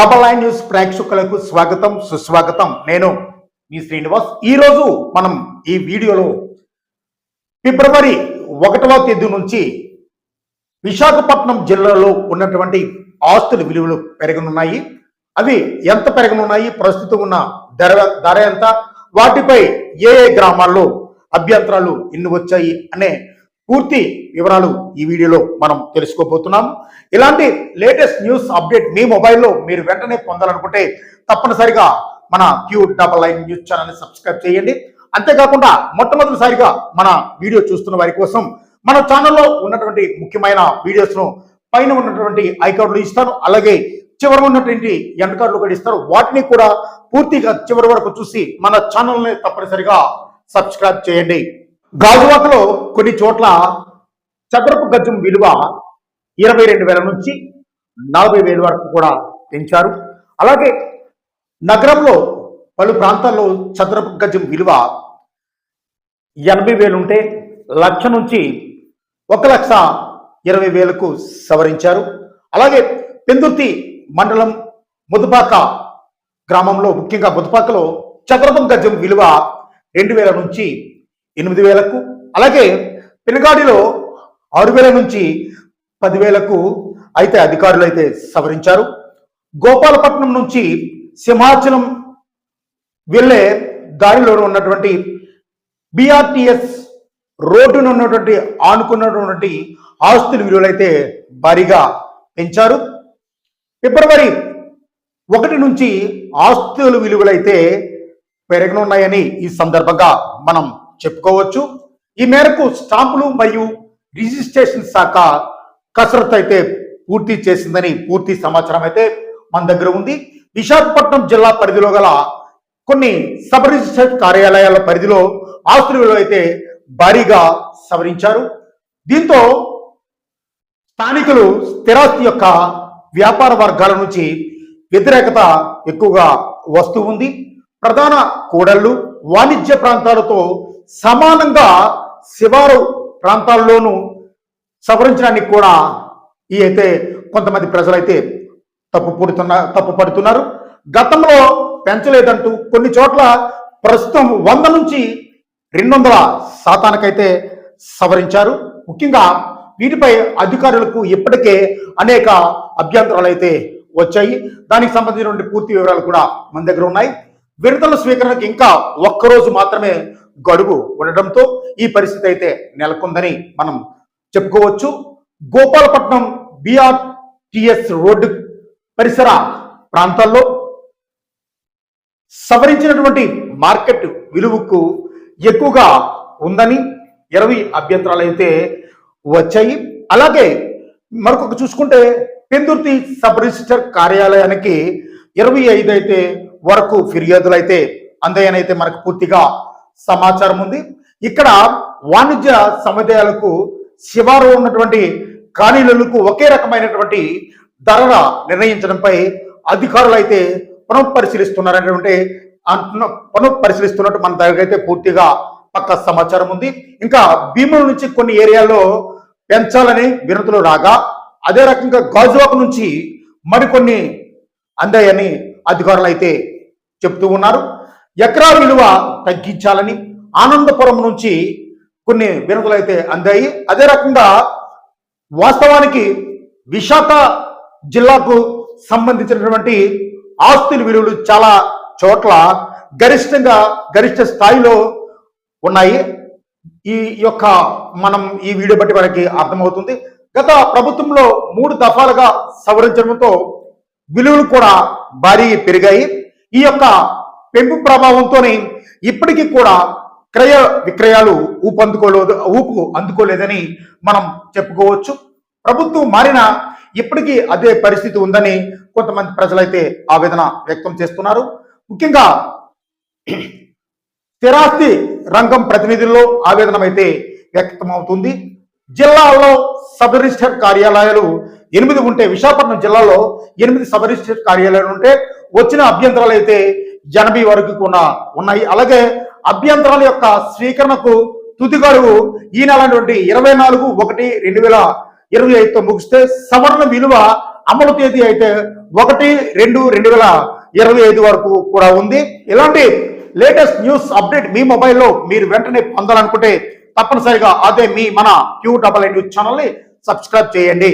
Double nine news ప్రేక్షకులకు స్వాగతం సుస్వాగతం. నేను మీ శ్రీనివాస్. ఈరోజు మనం ఈ వీడియోలో ఫిబ్రవరి ఒకటవ తేదీ నుంచి విశాఖపట్నం జిల్లాలో ఉన్నటువంటి ఆస్తుల విలువలు పెరగనున్నాయి. అవి ఎంత పెరగనున్నాయి? ప్రస్తుతం ఉన్న ధర ధర ఎంత? వాటిపై ఏ ఏ గ్రామాల్లో అభ్యంతరాలు ఎన్ని వచ్చాయి? అనే పూర్తి వివరాలు ఈ వీడియోలో మనం తెలుసుకోబోతున్నాం. ఇలాంటి లేటెస్ట్ న్యూస్ అప్డేట్ మీ మొబైల్లో మీరు వెంటనే పొందాలనుకుంటే తప్పనిసరిగా మన క్యూ డబల్ లైన్ న్యూస్ ఛానల్ని సబ్స్క్రైబ్ చేయండి. అంతేకాకుండా మొట్టమొదటిసారిగా మన వీడియో చూస్తున్న వారి కోసం మన ఛానల్లో ఉన్నటువంటి ముఖ్యమైన వీడియోస్ను పైన ఉన్నటువంటి ఐకార్డులు ఇస్తాను. అలాగే చివరి ఉన్నటువంటి ఎండ్ కార్డులు కూడా ఇస్తారు వాటిని కూడా పూర్తిగా చివరి వరకు చూసి మన ఛానల్ని తప్పనిసరిగా సబ్స్క్రైబ్ చేయండి. గాజువాకలో కొన్ని చోట్ల చదరపు గజం విలువ ఇరవై రెండు వేల నుంచి నలభై వేల వరకు కూడా పెంచారు. అలాగే నగరంలో పలు ప్రాంతాల్లో చదరపు గజం విలువ ఎనభై వేలు ఉంటే లక్ష నుంచి ఒక లక్ష ఇరవై వేలకు సవరించారు. అలాగే పెందుర్తి మండలం ముదుపాక గ్రామంలో ముఖ్యంగా ముదుపాకలో చదరపు గజం విలువ రెండు వేల నుంచి ఎనిమిది వేలకు అలాగే పినగాడిలో ఆరు వేల నుంచి పదివేలకు అయితే అధికారులు అయితే సవరించారు. గోపాలపట్నం నుంచి సింహాచలం వెళ్ళే దారిలో ఉన్నటువంటి బిఆర్టిఎస్ రోడ్డున ఉన్నటువంటి ఆనుకున్నటువంటి ఆస్తుల విలువలైతే భారీగా పెంచారు. ఫిబ్రవరి ఒకటి నుంచి ఆస్తుల విలువలైతే పెరగనున్నాయని ఈ సందర్భంగా మనం చెప్పుకోవచ్చు. ఈ మేరకు స్టాంపులు మరియు రిజిస్ట్రేషన్ శాఖ కసరత్తు అయితే పూర్తి చేసిందని పూర్తి సమాచారం అయితే మన దగ్గర ఉంది. విశాఖపట్నం జిల్లా పరిధిలో గల కొన్ని సబ్ రిజిస్టర్ కార్యాలయాల పరిధిలో ఆస్తుల విలువ అయితే భారీగా సవరించారు. దీంతో స్థానికులు స్థిరాస్తి యొక్క వ్యాపార వర్గాల నుంచి వ్యతిరేకత ఎక్కువగా వస్తూ ఉంది. ప్రధాన కూడళ్ళు వాణిజ్య ప్రాంతాలతో సమానంగా శివారు ప్రాంతాల్లోనూ సవరించడానికి కూడా ఈ అయితే కొంతమంది ప్రజలైతే తప్పు పుడుతున్న తప్పు పడుతున్నారు. గతంలో పెంచలేదంటూ కొన్ని చోట్ల ప్రస్తుతం వంద నుంచి రెండు వందల శాతానికైతే సవరించారు. ముఖ్యంగా వీటిపై అధికారులకు ఇప్పటికే అనేక అభ్యంతరాలు అయితే వచ్చాయి. దానికి సంబంధించినటువంటి పూర్తి వివరాలు కూడా మన దగ్గర ఉన్నాయి. విడుదల స్వీకరణకు ఇంకా ఒక్కరోజు మాత్రమే గడువు ఉండడంతో ఈ పరిస్థితి అయితే నెలకొందని మనం చెప్పుకోవచ్చు. గోపాలపట్నం బిఆర్టిఎస్ రోడ్డు పరిసర ప్రాంతాల్లో సవరించినటువంటి మార్కెట్ విలువకు ఎక్కువగా ఉందని ఇరవై అభ్యంతరాలు అయితే వచ్చాయి. అలాగే మరొక చూసుకుంటే పెందుర్తి సబ్ రిజిస్టర్ కార్యాలయానికి ఇరవై ఐదు అయితే వరకు ఫిర్యాదులు అయితే అందాయని అయితే మనకు పూర్తిగా సమాచారం ఉంది. ఇక్కడ వాణిజ్య సముదాయాలకు శివారు ఉన్నటువంటి కానీలకు ఒకే రకమైనటువంటి ధరల నిర్ణయించడంపై అధికారులు అయితే పునఃపరిశీలిస్తున్నారనేటువంటి అంటున్న పునః పరిశీలిస్తున్నట్టు మన దగ్గర అయితే పూర్తిగా పక్క సమాచారం ఉంది. ఇంకా భీముల నుంచి కొన్ని ఏరియాల్లో పెంచాలని వినతులు రాగా అదే రకంగా గాజువాక నుంచి మరికొన్ని అందాయని అధికారులు అయితే చెప్తూ ఉన్నారు. ఎకరా విలువ తగ్గించాలని ఆనందపురం నుంచి కొన్ని వినతులు అయితే అందాయి. అదే రకంగా వాస్తవానికి విశాఖ జిల్లాకు సంబంధించినటువంటి ఆస్తుల విలువలు చాలా చోట్ల గరిష్టంగా గరిష్ట స్థాయిలో ఉన్నాయి. ఈ యొక్క మనం ఈ వీడియో బట్టి మనకి అర్థమవుతుంది. గత ప్రభుత్వంలో మూడు దఫాలుగా సవరించడంతో విలువలు కూడా భారీ పెరిగాయి. ఈ యొక్క పెంపు ప్రభావంతోనే ఇప్పటికీ కూడా క్రయ విక్రయాలు ఊపందుకోలేదు ఊపు అందుకోలేదని మనం చెప్పుకోవచ్చు. ప్రభుత్వం మారిన ఇప్పటికీ అదే పరిస్థితి ఉందని కొంతమంది ప్రజలైతే ఆవేదన వ్యక్తం చేస్తున్నారు. ముఖ్యంగా స్థిరాస్తి రంగం ప్రతినిధుల్లో ఆవేదన అయితే వ్యక్తమవుతుంది. జిల్లాలో సబ్ రిజిస్టర్ కార్యాలయాలు ఎనిమిది ఉంటే విశాఖపట్నం జిల్లాలో ఎనిమిది సబ్ రిజిస్టర్ కార్యాలయాలు ఉంటే వచ్చిన అభ్యంతరాలు అయితే ఎనభై వరకు కూడా ఉన్నాయి. అలాగే అభ్యంతరాల యొక్క స్వీకరణకు తుది గడువు ఈ నెల నుండి ఇరవై నాలుగు ఒకటి రెండు వేల ఇరవై ఐదుతో ముగిస్తే సవరణ విలువ అమలు తేదీ అయితే ఒకటి రెండు రెండు వేల ఇరవై ఐదు వరకు కూడా ఉంది. ఇలాంటి లేటెస్ట్ న్యూస్ అప్డేట్ మీ మొబైల్లో మీరు వెంటనే పొందాలనుకుంటే తప్పనిసరిగా అదే మీ మన క్యూ డబల్ న్యూస్ ఛానల్ని సబ్స్క్రైబ్ చేయండి.